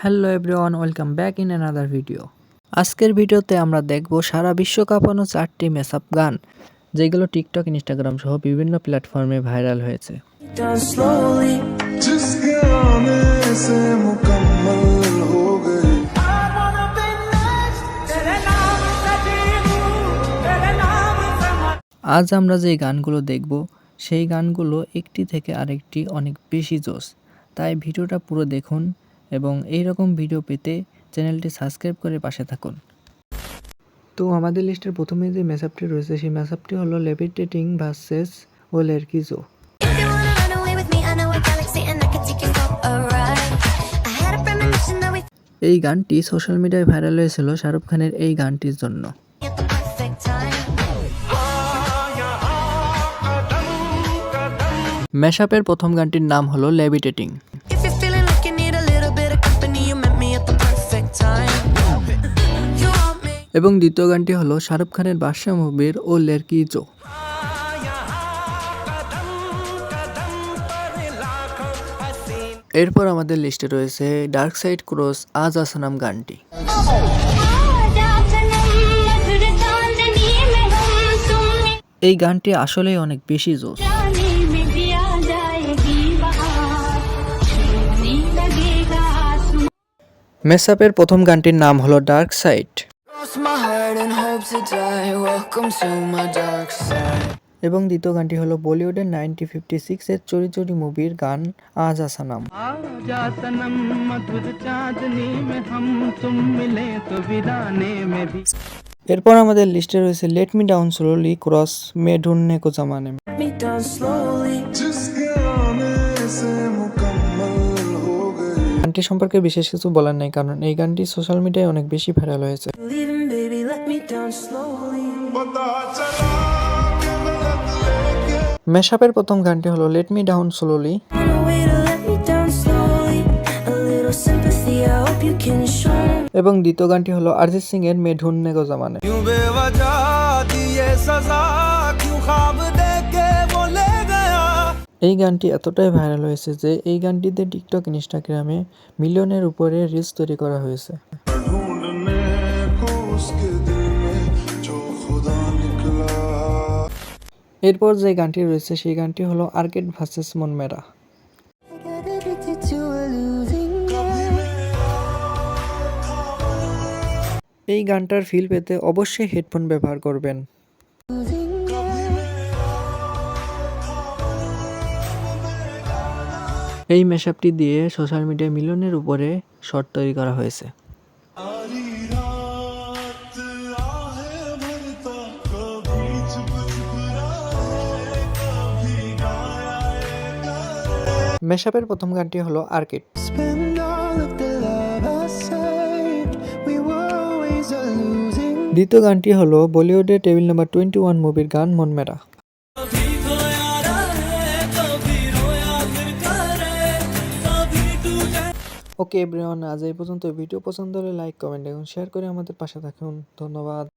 Hello everyone welcome back in another video. আজকের ভিডিওতে আমরা দেখব সারা বিশ্ব কাঁপানো চারটি মেসআপ গান যেগুলো টিকটক ইনস্টাগ্রাম সহ বিভিন্ন প্ল্যাটফর্মে ভাইরাল হয়েছে। আজ আমরা যে গানগুলো দেখব সেই গানগুলো একটি থেকে আরেকটি অনেক বেশি জোস তাই ভিডিওটা পুরো দেখুন এবং এই রকম ভিডিও পেতে চ্যানেলটি সাবস্ক্রাইব করে পাশে থাকুন। তো আমাদের লিস্টের প্রথমে যে ম্যাসআপটি রয়েছে সেই ম্যাসআপটি হলো লেভিটেটিং ভার্সেস ও লেরকিজো এই গানটি সোশ্যাল মিডিয়ায় ভাইরাল হয়েছিল শাহরুখ খানের এই গানটির জন্য. ম্যাশআপের প্রথম গানটির নাম হলো লেভিটেটিং এবং দ্বিতীয় গানটি হলো শাহরুখ খানের বাদশা মুভির ও লেরকিজো এরপর আমাদের লিস্টে রয়েছে ডার্ক সাইড ক্রস আজ আসানাম গানটি। এই গানটি আসলেই অনেক বেশি জোস মেসাপের প্রথম গানটির নাম হলো ডার্ক সাইড। এবং দ্বিতীয় গানটি হলো বলিউডের নাইনটি ফিফটি সিক্সের চরি চরি মুভির গান আজ আসানাম এরপর আমাদের লিস্টে রয়েছে লেট মি ডাউন স্লোলি ক্রস মে ঢুননে গানটি সম্পর্কে বিশেষ কিছু বলার নেই কারণ এই গানটি সোশ্যাল মিডিয়ায় অনেক বেশি ভাইরাল হয়েছে। মেশাপের প্রথম গানটি হলো লেট মি ডাউন স্লোলি এবং দ্বিতীয় গানটি হলো অরিজিৎ সিং এর মে ঢুননে গো জামানে এই গানটি এতটাই ভাইরাল হয়েছে যে এই গানটিতে টিকটক, ইনস্টাগ্রামে মিলিয়নের উপরে রিলস তৈরি করা হয়েছে। এরপর যে গানটি রয়েছে, সেই গানটি হলো আর্কেট ভার্সেস মনমেরা এই গানটার ফিল পেতে অবশ্যই হেডফোন ব্যবহার করবেন। এই মেশআপটি দিয়ে সোশ্যাল মিডিয়া মিলনের উপরে শর্ট তৈরি করা হয়েছে। মেশআপের প্রথম গানটি হলো আর্কিড দ্বিতীয় গানটি হলো বলিউডের টেবিল নাম্বার টোয়েন্টি ওয়ান মুভির গান মনমেরা ওকে এভরিওয়ান আজ এই পর্যন্ত ভিডিও পছন্দ হলে লাইক কমেন্ট এবং শেয়ার করে আমাদের পাশে থাকুন। ধন্যবাদ।